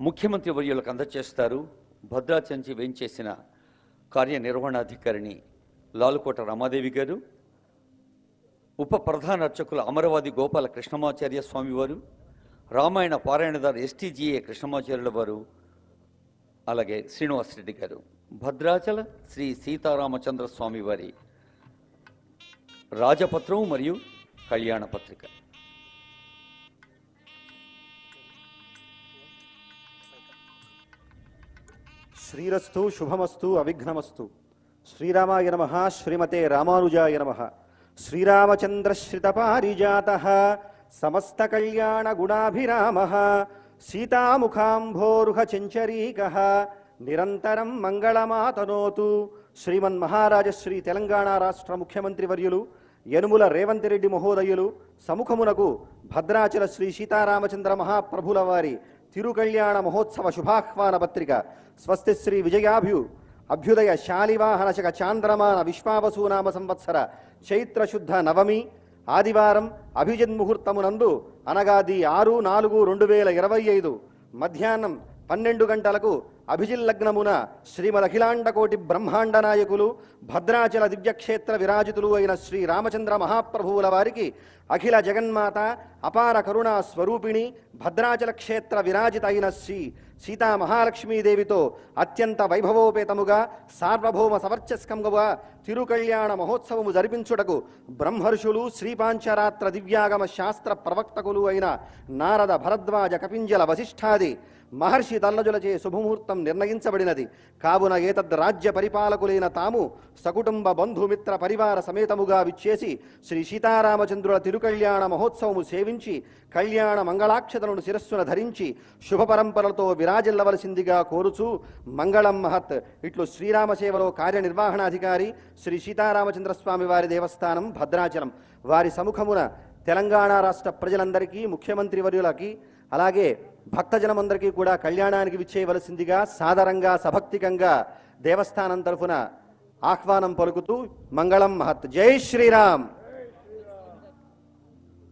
ముఖ్యమంత్రి వర్యులకు అందజేస్తారు. భద్రాచంచి వేంచేసిన కార్యనిర్వహణాధికారిని లాలుకోట రమాదేవి గారు ఉప ప్రధాన అర్చకులు అమరవాది గోపాల కృష్ణమాచార్య స్వామివారు రామాయణ పారాయణదారు ఎస్టీజీఏ కృష్ణమాచార్యుల వారు అలాగే శ్రీనివాసరెడ్డి గారు. భద్రాచల శ్రీ సీతారామచంద్ర స్వామి వారి రాజపత్రం మరియు కళ్యాణ పత్రిక. శ్రీరస్తు శుభమస్తు అవిఘ్నమస్తు. శ్రీరామాయ నమ శ్రీమతే రామానుజాయ నమ. శ్రీరామచంద్రశ్రిత పారిజాత సమస్త కళ్యాణ గుణాభిరామ సీతాముఖాంభోరుహ చెంచరీక నిరంతరం మంగళమాతనోతు. శ్రీమన్మహారాజ శ్రీ తెలంగాణ రాష్ట్ర ముఖ్యమంత్రి వర్యులు యనుముల రేవంత్ రెడ్డి మహోదయులు సముఖమునకు భద్రాచల శ్రీ సీతారామచంద్ర మహాప్రభుల వారి తిరుకళ్యాణ మహోత్సవ శుభాహ్వాన పత్రిక స్వస్తి శ్రీ విజయాభ్యు అభ్యుదయ శాలివాహనశక చాంద్రమాన విశ్వావసూనామ సంవత్సర చైత్ర నవమి ఆదివారం అభిజిత్ ముహూర్తమునందు అనగాది ఆరు నాలుగు రెండు వేల ఇరవై ఐదు మధ్యాహ్నం పన్నెండు గంటలకు అభిజిల్ లగ్నమున శ్రీమద్ అఖిలాండకోటి బ్రహ్మాండ నాయకులు భద్రాచల దివ్యక్షేత్ర విరాజితులు అయిన శ్రీ రామచంద్ర మహాప్రభువుల వారికి అఖిల జగన్మాత అపార కరుణా స్వరూపిణి భద్రాచల క్షేత్ర విరాజిత అయిన శ్రీ సీతా మహాలక్ష్మీదేవితో అత్యంత వైభవోపేతముగా సార్వభౌమ సవర్చస్కంగా తిరుకళ్యాణ మహోత్సవము జరిపించుటకు బ్రహ్మర్షులు శ్రీపాంచరాత్ర దివ్యాగమ శాస్త్ర ప్రవక్తకులు అయిన నారద భరద్వాజ కపింజల వశిష్ఠాది మహర్షి తల్లజులచే శుభముహూర్తం నిర్ణయించబడినది. కావున ఏతద్ రాజ్య పరిపాలకులైన తాము సకుటుంబ బంధుమిత్ర పరివార సమేతముగా విచ్చేసి శ్రీ సీతారామచంద్రుల తిరుకళ్యాణ మహోత్సవము సేవించి కళ్యాణ మంగళాక్షతలను శిరస్సున ధరించి శుభ పరంపరలతో విరాజిల్లవలసిందిగా కోరుచు మంగళం మహత్. ఇట్లు శ్రీరామ సేవలో కార్యనిర్వహణాధికారి శ్రీ సీతారామచంద్ర స్వామి వారి దేవస్థానం భద్రాచలం. వారి సముఖమున తెలంగాణ రాష్ట్ర ప్రజలందరికీ ముఖ్యమంత్రి వర్యులకి అలాగే భక్తజనమందరికీ కూడా కళ్యాణానికి విచ్చేయవలసిందిగా సాదరంగా సభక్తికంగా దేవస్థానం తరఫున ఆహ్వానం పలుకుతూ మంగళం మహత్. జై శ్రీరామ్!